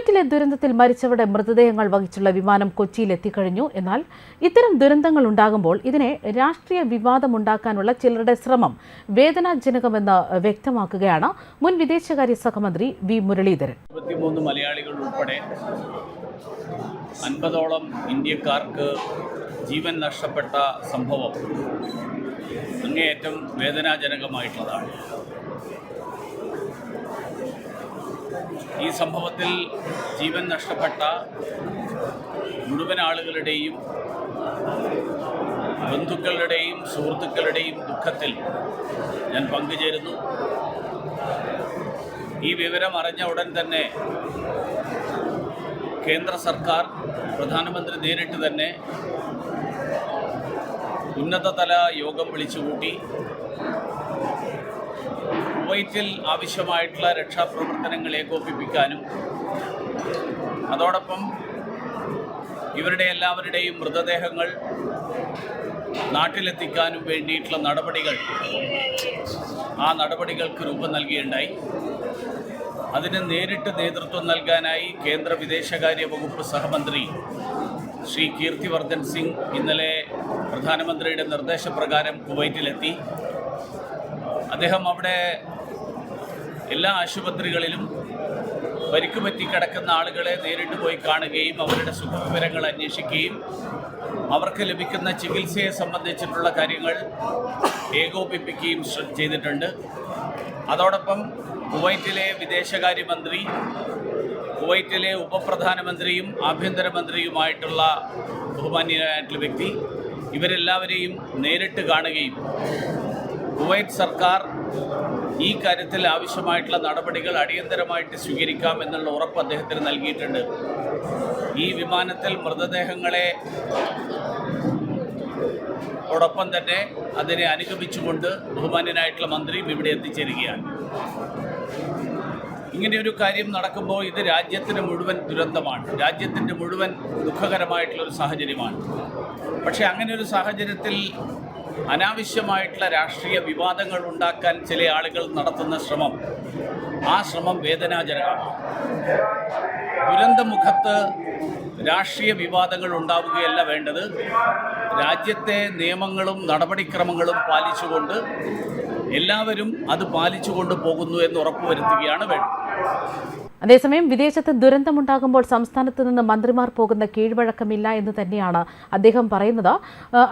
കുവൈറ്റിലെ ദുരന്തത്തിൽ മരിച്ചവരുടെ മൃതദേഹങ്ങൾ വഹിച്ചുള്ള വിമാനം കൊച്ചിയിൽ എത്തിക്കഴിഞ്ഞു. എന്നാൽ ഇത്തരം ദുരന്തങ്ങൾ ഉണ്ടാകുമ്പോൾ ഇതിനെ രാഷ്ട്രീയ വിവാദമുണ്ടാക്കാനുള്ള ചിലരുടെ ശ്രമം വേദനാജനകമെന്ന് വ്യക്തമാക്കുകയാണ് മുൻ വിദേശകാര്യ സഹമന്ത്രി വി മുരളീധരൻ. ഇരുപത്തിമൂന്ന് മലയാളികൾ ഉൾപ്പെടെ അൻപതോളം ഇന്ത്യക്കാർക്ക് ജീവൻ നഷ്ടപ്പെട്ട സംഭവം അങ്ങേയറ്റം വേദനാജനകമായിട്ടുള്ളതാണ്. ഈ സംഭവത്തിൽ ജീവൻ നഷ്ടപ്പെട്ട മുഴുവൻ ആളുകളുടെയും ബന്ധുക്കളുടെയും സുഹൃത്തുക്കളുടെയും ദുഃഖത്തിൽ ഞാൻ പങ്കുചേരുന്നു. ഈ വിവരം അറിഞ്ഞ ഉടൻ തന്നെ കേന്ദ്ര സർക്കാർ പ്രധാനമന്ത്രി നേരിട്ട് തന്നെ ഉന്നതതല യോഗം വിളിച്ചുകൂട്ടി. കുവൈറ്റിൽ ആവശ്യമായിട്ടുള്ള രക്ഷാപ്രവർത്തനങ്ങൾ ഏകോപിപ്പിക്കാനും അതോടൊപ്പം ഇവരുടെ എല്ലാവരുടെയും മൃതദേഹങ്ങൾ നാട്ടിലെത്തിക്കാനും വേണ്ടിയിട്ടുള്ള നടപടികൾ ആ നടപടികൾക്ക് രൂപം നൽകിയുണ്ടായി. അതിന് നേരിട്ട് നേതൃത്വം നൽകാനായി കേന്ദ്ര വിദേശകാര്യ വകുപ്പ് സഹമന്ത്രി ശ്രീ കീർത്തിവർദ്ധൻ സിംഗ് ഇന്നലെ പ്രധാനമന്ത്രിയുടെ നിർദ്ദേശപ്രകാരം കുവൈറ്റിലെത്തി. അദ്ദേഹം അവിടെ എല്ലാ ആശുപത്രികളിലും പരിക്ക് പറ്റി കിടക്കുന്ന ആളുകളെ നേരിട്ട് പോയി കാണുകയും അവരുടെ സുഖവിവരങ്ങൾ അന്വേഷിക്കുകയും അവർക്ക് ലഭിക്കുന്ന ചികിത്സയെ സംബന്ധിച്ചിട്ടുള്ള കാര്യങ്ങൾ ഏകോപിപ്പിക്കുകയും ചെയ്തിട്ടുണ്ട്. അതോടൊപ്പം കുവൈറ്റിലെ വിദേശകാര്യമന്ത്രി കുവൈറ്റിലെ ഉപപ്രധാനമന്ത്രിയും ആഭ്യന്തരമന്ത്രിയുമായിട്ടുള്ള ബഹുമാന്യനായിട്ടുള്ള വ്യക്തി ഇവരെല്ലാവരെയും നേരിട്ട് കാണുകയും കുവൈറ്റ് സർക്കാർ ഈ കാര്യത്തിൽ ആവശ്യമായിട്ടുള്ള നടപടികൾ അടിയന്തരമായിട്ട് സ്വീകരിക്കാം എന്നുള്ള ഉറപ്പ് അദ്ദേഹത്തിന് നൽകിയിട്ടുണ്ട്. ഈ വിമാനത്തിൽ മൃതദേഹങ്ങളെ ഓടൊപ്പം തന്നെ അതിനെ അനുഗമിച്ചുകൊണ്ട് ബഹുമാന്യനായിട്ടുള്ള മന്ത്രിയും ഇവിടെ എത്തിച്ചേരുകയാണ്. ഇങ്ങനെയൊരു കാര്യം നടക്കുമ്പോൾ ഇത് രാജ്യത്തിന് മുഴുവൻ ദുരന്തമാണ്. രാജ്യത്തിന്റെ മുഴുവൻ ദുഃഖകരമായിട്ടുള്ളൊരു സാഹചര്യമാണ്. പക്ഷേ അങ്ങനെ ഒരു സാഹചര്യത്തിൽ അനാവശ്യമായിട്ടുള്ള രാഷ്ട്രീയ വിവാദങ്ങൾ ഉണ്ടാക്കാൻ ചില ആളുകൾ നടത്തുന്ന ശ്രമം ആ ശ്രമം വേദനാജനകമാണ്. ദുരന്തമുഖത്ത് രാഷ്ട്രീയ വിവാദങ്ങൾ ഉണ്ടാവുകയല്ല വേണ്ടത്. രാജ്യത്തെ നിയമങ്ങളും നടപടിക്രമങ്ങളും പാലിച്ചുകൊണ്ട് എല്ലാവരും അത് പാലിച്ചുകൊണ്ട് പോകുന്നു എന്ന് ഉറപ്പുവരുത്തുകയാണ് വേണ്ടത്. അതേസമയം വിദേശത്ത് ദുരന്തമുണ്ടാകുമ്പോൾ സംസ്ഥാനത്ത് നിന്ന് മന്ത്രിമാർ പോകുന്ന കീഴ്വഴക്കമില്ല എന്ന് തന്നെയാണ് അദ്ദേഹം പറയുന്നത്.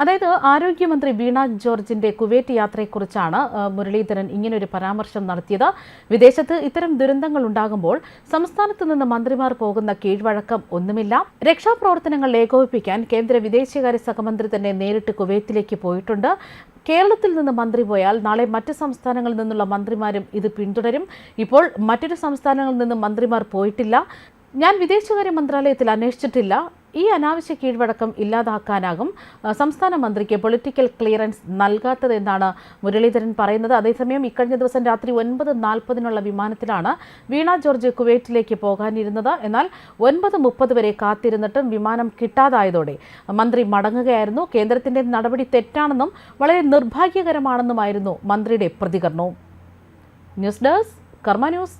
അതായത് ആരോഗ്യമന്ത്രി വീണ ജോർജിന്റെ കുവൈറ്റ് യാത്രയെക്കുറിച്ചാണ് മുരളീധരൻ ഇങ്ങനൊരു പരാമർശം നടത്തിയത്. വിദേശത്ത് ഇത്തരം ദുരന്തങ്ങൾ ഉണ്ടാകുമ്പോൾ സംസ്ഥാനത്ത് നിന്ന് മന്ത്രിമാർ പോകുന്ന കീഴ്വഴക്കം ഒന്നുമില്ല. രക്ഷാപ്രവർത്തനങ്ങൾ ഏകോപിപ്പിക്കാൻ കേന്ദ്ര വിദേശകാര്യ സഹമന്ത്രി തന്നെ നേരിട്ട് കുവൈത്തിലേക്ക് പോയിട്ടുണ്ട്. കേരളത്തിൽ നിന്ന് മന്ത്രി പോയാൽ നാളെ മറ്റ് സംസ്ഥാനങ്ങളിൽ നിന്നുള്ള മന്ത്രിമാരും ഇത് പിന്തുടരും. ഇപ്പോൾ മറ്റൊരു സംസ്ഥാനങ്ങളിൽ നിന്ന് മന്ത്രിമാർ പോയിട്ടില്ല. ഞാൻ വിദേശകാര്യ മന്ത്രാലയത്തിൽ അന്വേഷിച്ചിട്ടില്ല. ഈ അനാവശ്യ കീഴ്വഴക്കം ഇല്ലാതാക്കാനാകും. സംസ്ഥാന മന്ത്രിക്ക് പൊളിറ്റിക്കൽ ക്ലിയറൻസ് നൽകാത്തതെന്നാണ് മുരളീധരൻ പറയുന്നത്. അതേസമയം ഇക്കഴിഞ്ഞ ദിവസം രാത്രി ഒൻപത് നാൽപ്പതിനുള്ള വിമാനത്തിലാണ് വീണ ജോർജ് കുവൈറ്റിലേക്ക് പോകാനിരുന്നത്. എന്നാൽ ഒൻപത് മുപ്പത് വരെ കാത്തിരുന്നിട്ടും വിമാനം കിട്ടാതായതോടെ മന്ത്രി മടങ്ങുകയായിരുന്നു. കേന്ദ്രത്തിന്റെ നടപടി തെറ്റാണെന്നും വളരെ നിർഭാഗ്യകരമാണെന്നുമായിരുന്നു മന്ത്രിയുടെ പ്രതികരണവും. News desk Karma news.